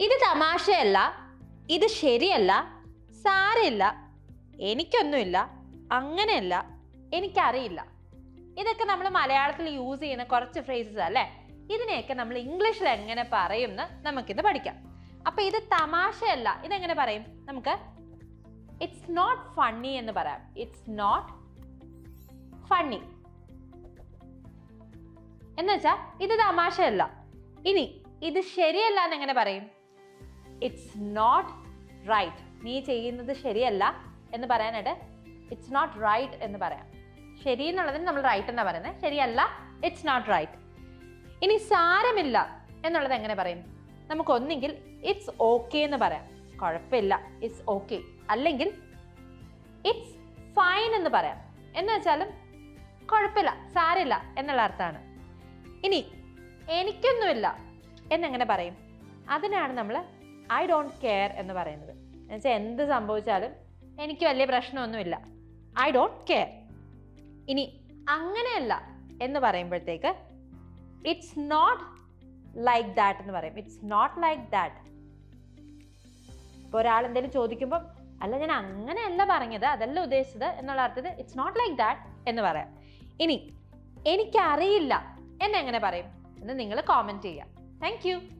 ഇത് തമാശയല്ല ഇത് ശരിയല്ല സാരമില്ല എനിക്കൊന്നുമില്ല അങ്ങനെയല്ല എനിക്കറിയില്ല. ഇതൊക്കെ നമ്മൾ മലയാളത്തിൽ യൂസ് ചെയ്യുന്ന കുറച്ച് ഫ്രേസസ് അല്ലേ? ഇതിനെയൊക്കെ നമ്മൾ ഇംഗ്ലീഷിൽ എങ്ങനെ പറയും എന്ന് നമുക്കിന്ന് പഠിക്കാം. അപ്പൊ ഇത് തമാശയല്ല ഇതെങ്ങനെ പറയും? നമുക്ക് ഇറ്റ്സ് നോട്ട് ഫണ്ണി എന്ന് പറയാം. ഇറ്റ്സ് നോട്ട് ഫണ്ണി എന്നുവെച്ചാ ഇത് തമാശയല്ല. ഇനി ഇത് ശരിയല്ല എന്ന് എങ്ങനെ പറയും? ഇറ്റ്സ് നോട്ട് റൈറ്റ് നീ ചെയ്യുന്നത് ശരിയല്ല എന്ന് പറയാനായിട്ട് ഇറ്റ്സ് നോട്ട് റൈറ്റ് എന്ന് പറയാം. ശരി എന്നുള്ളതിന് നമ്മൾ റൈറ്റ് എന്നാ പറയുന്നത് ശരിയല്ല ഇറ്റ്സ് നോട്ട് റൈറ്റ് ഇനി സാരമില്ല എന്നുള്ളത് എങ്ങനെ പറയും? നമുക്കൊന്നെങ്കിൽ ഇറ്റ്സ് ഓക്കെ എന്ന് പറയാം. കുഴപ്പമില്ല ഇറ്റ്സ് ഓക്കെ അല്ലെങ്കിൽ ഇറ്റ്സ് ഫൈൻ എന്ന് പറയാം. എന്ന് വെച്ചാലും കുഴപ്പമില്ല സാരില്ല എന്നുള്ള അർത്ഥമാണ്. ഇനി എനിക്കൊന്നുമില്ല എന്നെങ്ങനെ പറയും? അതിനാണ് നമ്മൾ ഐ ഡോണ്ട് കെയർ എന്ന് പറയുന്നത്. എന്നുവെച്ചാൽ എന്ത് സംഭവിച്ചാലും എനിക്ക് വലിയ പ്രശ്നമൊന്നുമില്ല. ഐ ഡോണ്ട് കെയർ ഇനി അങ്ങനെയല്ല എന്ന് പറയുമ്പോഴത്തേക്ക് ഇറ്റ്സ് നോട്ട് ലൈക്ക് ദാറ്റ് എന്ന് പറയും. ഇറ്റ്സ് നോട്ട് ലൈക്ക് ദാറ്റ് ഇപ്പോൾ ഒരാൾ എന്തെങ്കിലും ചോദിക്കുമ്പോൾ അല്ല ഞാൻ അങ്ങനെയല്ല പറഞ്ഞത് അതല്ല ഉദ്ദേശിച്ചത് എന്നുള്ള അർത്ഥത്തിൽ ഇറ്റ്സ് നോട്ട് ലൈക്ക് ദാറ്റ് എന്ന് പറയാം. ഇനി എനിക്കറിയില്ല എന്നെങ്ങനെ പറയും? എന്ന് നിങ്ങൾ കോമെന്റ് ചെയ്യാം. Thank